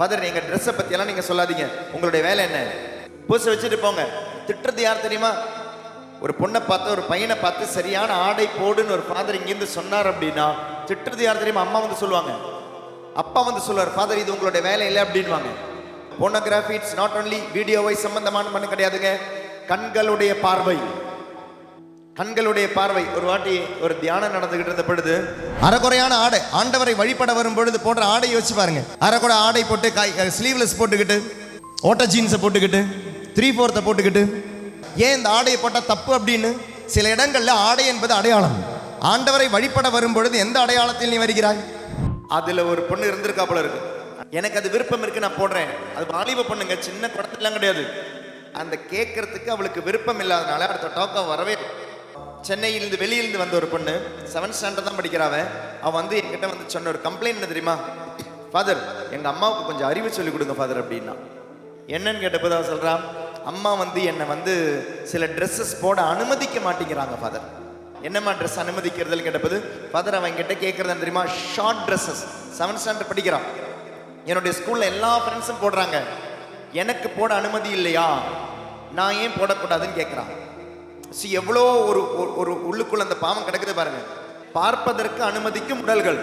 Father எங்கள் ட்ரெஸ்ஸை பற்றியெல்லாம் நீங்கள் சொல்லாதீங்க. உங்களுடைய வேலை என்ன? பூசை வச்சுட்டு போங்க. திட்டுறது யார் தெரியுமா? ஒரு பொண்ணை பார்த்து ஒரு பையனை பார்த்து சரியான ஆடை போடுன்னு ஒரு ஃபாதர் இங்கேருந்து சொன்னார் அப்படின்னா திட்டுறது யார் தெரியுமா? அம்மா வந்து சொல்லுவாங்க. அப்பா வந்து சொல்லுவார் ஃபாதர் இது உங்களுடைய வேலை இல்லை அப்படின்வாங்க போனோகிராஃபி இட்ஸ் நாட் ஒன்லி வீடியோவை சம்மந்தமான பண்ண கிடையாதுங்க. கண்களுடைய பார்வை. கண்களுடைய பார்வை. ஒரு வாட்டி ஒரு தியானம் நடந்துகிட்டு இருந்த பொழுது அரைக்குறையான ஆடை. ஆண்டவரை வழிபட வரும் பொழுது போடுற ஆடை யோசிச்சு பாருங்க. அரைக்குறை ஆடை போட்டு காய் ஸ்லீவ்லெஸ் போட்டுக்கிட்டு ஓட்ட ஜீன்ஸை போட்டுக்கிட்டு த்ரீ ஃபோர்த்தை போட்டுக்கிட்டு ஏன் இந்த ஆடையை போட்டால் தப்பு அப்படின்னு? சில இடங்கள்ல ஆடை என்பது அடையாளம். ஆண்டவரை வழிபட வரும் பொழுது எந்த அடையாளத்தில் நீ வருகிறாய்? அதுல ஒரு பொண்ணு இருந்திருக்கா போல இருக்கு. எனக்கு அது விருப்பம் இருக்கு நான் போடுறேன். அது வாலிப பொண்ணுங்க சின்ன குடத்துலாம் கிடையாது. அந்த கேட்கறதுக்கு அவளுக்கு விருப்பம் இல்லாதனால அடுத்த டாக்கம் வரவே. சென்னையிலிருந்து வெளியிலிருந்து வந்த ஒரு பொண்ணு. செவன்த் ஸ்டாண்டர்ட் தான் படிக்கிறாவ அவன் வந்து என்கிட்ட வந்து சொன்ன ஒரு கம்ப்ளைண்ட் என்ன தெரியுமா? ஃபாதர் எங்கள் அம்மாவுக்கு கொஞ்சம் அறிவு சொல்லிக் கொடுங்க ஃபாதர் அப்படின்னா. என்னன்னு கேட்டப்போ தான் சொல்கிறான் அம்மா வந்து என்னை வந்து சில ட்ரெஸ்ஸஸ் போட அனுமதிக்க மாட்டேங்கிறாங்க ஃபாதர் என்னம்மா ட்ரெஸ் அனுமதிக்கிறதுன்னு கேட்டபோது ஃபாதர் அவன் கிட்ட கேட்கறது தெரியுமா? ஷார்ட் ட்ரெஸ்ஸஸ் செவன்த் ஸ்டாண்டர்ட் படிக்கிறான். என்னுடைய ஸ்கூல்ல எல்லா ஃப்ரெண்ட்ஸும் போடுறாங்க. எனக்கு போட அனுமதி இல்லையா? நான் ஏன் போடக்கூடாதுன்னு கேட்குறான் சி எவ்வளோ ஒரு ஒரு- ஒரு உள்ளுக்குள்ள அந்த பாவம் கிடக்குது பாருங்க. பார்ப்பதற்கு அனுமதிக்கும் உடல்கள்.